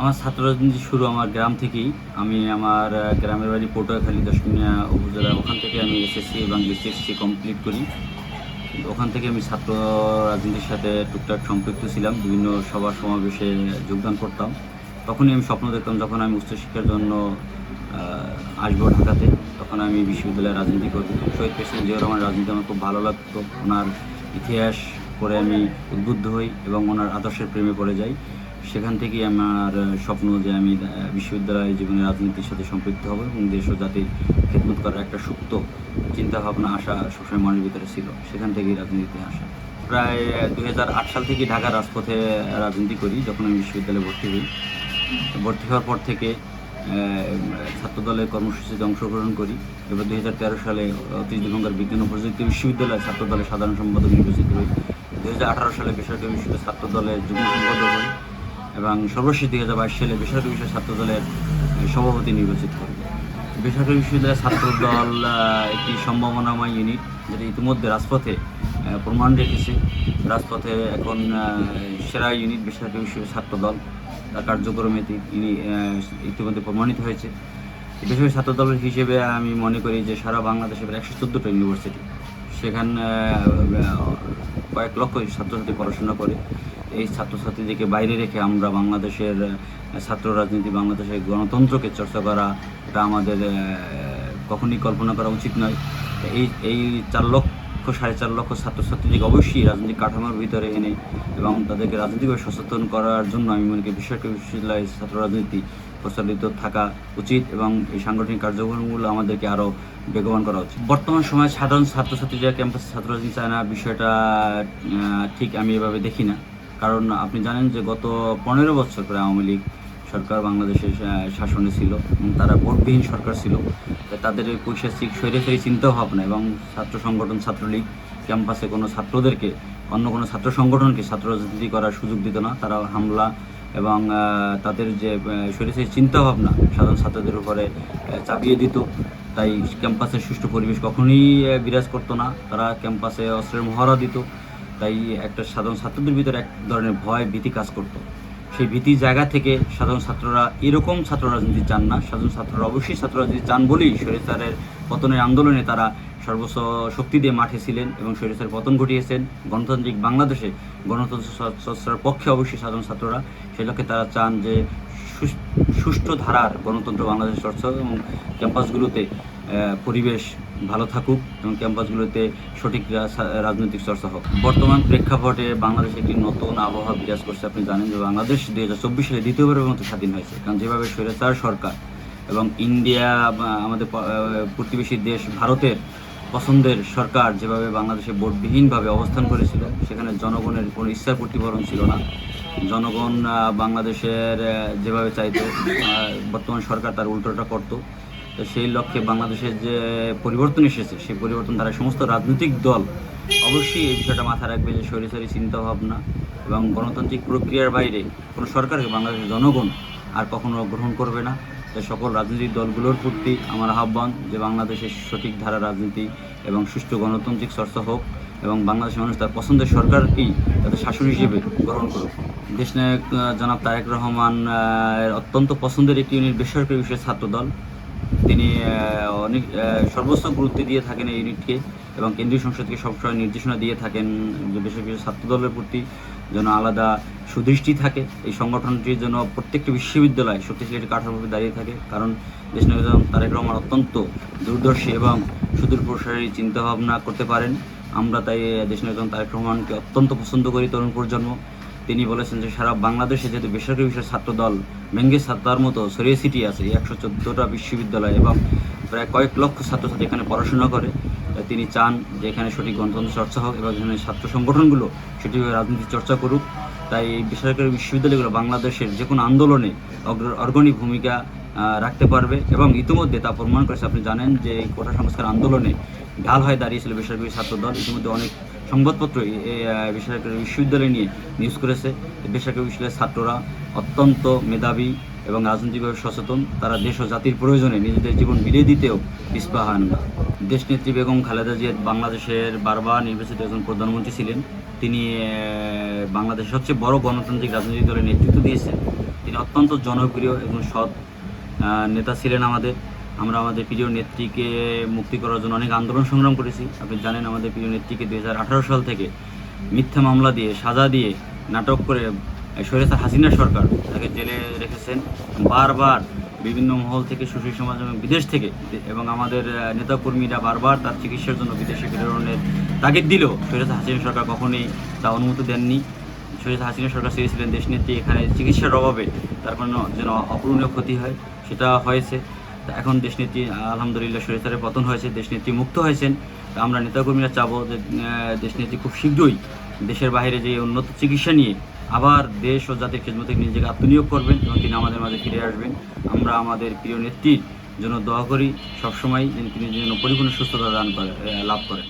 আমার ছাত্র রাজনীতি শুরু আমার গ্রাম থেকেই। আমি আমার গ্রামের বাড়ি পটুয়াখালী দশমিয়া উপজেলা ওখান থেকে আমি এসএসসি এবং এসএসসি কমপ্লিট করি। ওখান থেকে আমি ছাত্র রাজনীতির সাথে টুকটাক সম্পৃক্ত ছিলাম, বিভিন্ন সভা সমাবেশে যোগদান করতাম। তখনই আমি স্বপ্ন দেখতাম যখন আমি উচ্চশিক্ষার জন্য আসব ঢাকাতে, তখন আমি বিশ্ববিদ্যালয়ে রাজনীতি করব। শহীদ প্রেসিডেন্ট জিয়া রহমান রাজনীতি আমার খুব ভালো লাগতো। ওনার ইতিহাস পড়ে আমি উদ্বুদ্ধ হই এবং ওনার আদর্শের প্রেমে পড়ে যাই। সেখান থেকেই আমার স্বপ্ন যে আমি বিশ্ববিদ্যালয় জীবনে রাজনীতির সাথে সম্পৃক্ত হব এবং দেশ ও জাতির খেদমত করার একটা সুপ্ত চিন্তা ভাবনা আশা সবসময় মনের ভিতরে ছিল। সেখান থেকেই রাজনীতিতে আসা। প্রায় দু হাজার আট সাল থেকে ঢাকা রাজপথে রাজনীতি করি, যখন আমি বিশ্ববিদ্যালয়ে ভর্তি হই। ভর্তি হওয়ার পর থেকে ছাত্রদলের কর্মসূচিতে অংশগ্রহণ করি। এবার দু হাজার তেরো সালে অতীশ বিজ্ঞান ও প্রযুক্তি বিশ্ববিদ্যালয় ছাত্রদলের সাধারণ সম্পাদক নির্বাচিত হই। দু হাজার আঠারো সালে বেসরকারি বিশ্ববিদ্যালয় ছাত্রদলের যুগ্ম সম্পাদক হই। এবং সর্বশেষ দুই হাজার বাইশ সালে বেসরকারি বিষয় ছাত্র দলের সভাপতি নির্বাচিত করি বেসরকারি বিশ্ববিদ্যালয়ের ছাত্র দল একটি সম্ভাবনাময় ইউনিট যেটা ইতিমধ্যে রাজপথে প্রমাণ রেখেছে। রাজপথে এখন সেরা ইউনিট বেসরকারি বিশ্ববিদ্যালয় ছাত্র দল তার কার্যক্রমে ইতিমধ্যে প্রমাণিত হয়েছে। বেসরকারি ছাত্র দলের হিসেবে আমি মনে করি যে সারা বাংলাদেশে প্রায় একশো চোদ্দোটা ইউনিভার্সিটি সেখানে কয়েক লক্ষ ছাত্রছাত্রী পড়াশোনা করে। এই ছাত্রছাত্রীদেরকে বাইরে রেখে আমরা বাংলাদেশের ছাত্র রাজনীতি, বাংলাদেশের গণতন্ত্রকে চর্চা করা, এটা আমাদের কখনই কল্পনা করা উচিত নয়। এই এই চার লক্ষ, সাড়ে চার লক্ষ ছাত্রছাত্রীদেরকে অবশ্যই রাজনৈতিক কাঠামোর ভিতরে এনে এবং তাদেরকে রাজনৈতিকভাবে সচেতন করার জন্য আমি মনে করি বেসরকারি বিশ্ববিদ্যালয়ের ছাত্র রাজনীতি প্রচলিত থাকা উচিত এবং এই সাংগঠনিক কার্যক্রমগুলো আমাদেরকে আরও বেগবান করা উচিত। বর্তমান সময়ে সাধারণ ছাত্রছাত্রীরা ক্যাম্পাসে ছাত্র রাজনীতি চায় না, বিষয়টা ঠিক আমি এভাবে দেখি না। কারণ আপনি জানেন যে গত পনেরো বছর প্রায় আওয়ামী লীগ সরকার বাংলাদেশের শাসনে ছিল এবং তারা ভোটবিহীন সরকার ছিল। তাদের পৈশাচিক স্বৈরাচারী চিন্তা ভাবনা এবং ছাত্র সংগঠন, ছাত্রলীগ ক্যাম্পাসে কোনো ছাত্রদেরকে, অন্য কোনো ছাত্র সংগঠনকে ছাত্র রাজনীতি করার সুযোগ দিত না। তারা হামলা এবং তাদের যে স্বৈরাচারী চিন্তা ভাবনা সাধারণ ছাত্রদের উপরে চাপিয়ে দিত। তাই ক্যাম্পাসের সুষ্ঠু পরিবেশ কখনোই বিরাজ করতো না। তারা ক্যাম্পাসে অস্ত্রের মহড়া দিত। তাই একটা সাধারণ ছাত্রদের ভিতরে এক ধরনের ভয়, ভীতি কাজ করতো। সেই ভীতি জায়গা থেকে সাধারণ ছাত্ররা এরকম ছাত্র রাজনীতি চান না। সাধারণ ছাত্ররা অবশ্যই ছাত্র রাজনীতি চান বলেই স্বৈরাচারের পতনের আন্দোলনে তারা সর্বোচ্চ শক্তি দিয়ে মাঠে ছিলেন এবং স্বৈরাচারের পতন ঘটিয়েছেন। গণতান্ত্রিক বাংলাদেশে গণতন্ত্র পক্ষে অবশ্যই সাধারণ ছাত্ররা সেই লক্ষ্যে তারা চান যে সুষ্ঠু ধারার গণতন্ত্র বাংলাদেশ চর্চা এবং ক্যাম্পাসগুলোতে পরিবেশ ভালো থাকুক এবং ক্যাম্পাসগুলোতে সঠিক রাজনৈতিক চর্চা হোক। বর্তমান প্রেক্ষাপটে বাংলাদেশে একটি নতুন আবহাওয়া বিরাজ করছে। আপনি জানেন যে বাংলাদেশ দুই হাজার চব্বিশ সালে দ্বিতীয়বারের মতো স্বাধীন হয়েছে। কারণ যেভাবে স্বৈরাচার সরকার এবং ইন্ডিয়া আমাদের প্রতিবেশী দেশ ভারতের পছন্দের সরকার যেভাবে বাংলাদেশে ভোটবিহীনভাবে অবস্থান করেছিল, সেখানে জনগণের কোনো ইচ্ছার প্রতিফলন ছিল না। জনগণ বাংলাদেশের যেভাবে চাইতো বর্তমান সরকার তার উল্টোটা করতো। তো সেই লক্ষ্যে বাংলাদেশের যে পরিবর্তন এসেছে সেই পরিবর্তন দ্বারা সমস্ত রাজনৈতিক দল অবশ্যই এই বিষয়টা মাথায় রাখবে যে সরিসারি চিন্তা ভাবনা এবং গণতান্ত্রিক প্রক্রিয়ার বাইরে কোনো সরকারকে বাংলাদেশের জনগণ আর কখনো গ্রহণ করবে না। তাই সকল রাজনৈতিক দলগুলোর প্রতি আমার আহ্বান যে বাংলাদেশের সঠিক ধারা রাজনীতি এবং সুষ্ঠু গণতান্ত্রিক চর্চা হোক এবং বাংলাদেশের মানুষ তার পছন্দের সরকারকেই তাদের শাসন হিসেবে গ্রহণ করুক। দেশনায়ক আহ, জনাব তারেক রহমান অত্যন্ত পছন্দের একটি ইউনিট বেসরকারি বিষয়ের ছাত্রদল। তিনি অনেক সর্বোচ্চ গুরুত্ব দিয়ে থাকেন এই ইউনিটকে এবং কেন্দ্রীয় সংসদকে সবসময় নির্দেশনা দিয়ে থাকেন যে বেসরকারি ছাত্রদলের প্রতি যেন আলাদা সুদৃষ্টি থাকে, এই সংগঠনটির জন্য প্রত্যেকটি বিশ্ববিদ্যালয় শক্তিশালী কাঠামোতে দাঁড়িয়ে থাকে। কারণ দেশনায়ক জনাব তারেক রহমান অত্যন্ত দূরদর্শী এবং সুদূর প্রসারী চিন্তাভাবনা করতে পারেন। আমরা তাই দেশনায়ক জনাব তারেক রহমানকে অত্যন্ত পছন্দ করি তরুণ প্রজন্ম। তিনি বলেছেন যে, সারা বাংলাদেশে যেহেতু বেসরকারি বিষয়ের ছাত্র দল ভেঙ্গে সাত্তার মতো ছড়িয়ে সিটি আছে একশো চোদ্দোটা বিশ্ববিদ্যালয় এবং প্রায় কয়েক লক্ষ ছাত্রছাত্রী এখানে পড়াশোনা করে তিনি চান যে এখানে সঠিক গণতন্ত্র চর্চা হোক এবং এখানে ছাত্র সংগঠনগুলো সঠিকভাবে রাজনীতি চর্চা করুক। তাই এই বেসরকারি বিশ্ববিদ্যালয়গুলো বাংলাদেশের যে কোনো আন্দোলনে অগ্র- অগ্রণী ভূমিকা রাখতে পারবে এবং ইতিমধ্যে তা প্রমাণ করেছে। আপনি জানেন যে এই কোটা সংস্কার আন্দোলনে ঢাল হয়ে দাঁড়িয়েছিল বেসরকারি ছাত্রদল। ইতিমধ্যে অনেক সংবাদপত্র বেসরকারি বিশ্ববিদ্যালয় নিয়ে নিউজ করেছে। বেসরকারি বিশ্ববিদ্যালয়ের ছাত্ররা অত্যন্ত মেধাবী এবং রাজনৈতিকভাবে সচেতন। তারা দেশ ও জাতির প্রয়োজনে নিজেদের জীবন বিলিয়ে দিতেও পিছপা হন না। দেশনেত্রী বেগম খালেদা জিয়া বাংলাদেশের বারবার নির্বাচিত একজন প্রধানমন্ত্রী ছিলেন। তিনি বাংলাদেশের সবচেয়ে বড় গণতান্ত্রিক রাজনৈতিক দলের নেতৃত্ব দিয়েছেন। তিনি অত্যন্ত জনপ্রিয় এবং সৎ নেতা ছিলেন আমাদের। আমরা আমাদের প্রিয় নেত্রীকে মুক্তি করার জন্য অনেক আন্দোলন সংগ্রাম করেছি। আপনি জানেন আমাদের প্রিয় নেত্রীকে দু হাজার আঠারো সাল থেকে মিথ্যা মামলা দিয়ে, সাজা দিয়ে নাটক করে সৈয়দা হাসিনা সরকার তাকে জেলে রেখেছেন। বারবার বিভিন্ন মহল থেকে, সুশীল সমাজ এবং বিদেশ থেকে এবং আমাদের নেতাকর্মীরা বারবার তার চিকিৎসার জন্য বিদেশে প্রেরণের তাগিদ দিলেও সৈয়দ হাসিনা সরকার কখনোই তা অনুমতি দেননি। সৈয়দ হাসিনা সরকার চেয়েছিলেন দেশনেত্রী এখানে চিকিৎসার অভাবে তার কোনো যেন অপূরণীয় ক্ষতি হয়, সেটা হয়েছে। তা এখন দেশনেত্রী, আলহামদুলিল্লাহ সরিষারের পতন হয়েছে, দেশনেত্রী মুক্ত হয়েছেন। তো আমরা নেতাকর্মীরা চাবো যে দেশ দেশনেত্রী খুব শীঘ্রই দেশের বাইরে যে উন্নত চিকিৎসা নিয়ে আবার দেশ ও জাতির খেদমতে নিজেকে আত্মনিয়োগ করবেন এবং তিনি আমাদের মাঝে ফিরে আসবেন। আমরা আমাদের প্রিয় নেত্রীর জন্য দোয়া করি, সবসময় তিনি যেন পরিপূর্ণ সুস্থতা দান করে লাভ করেন।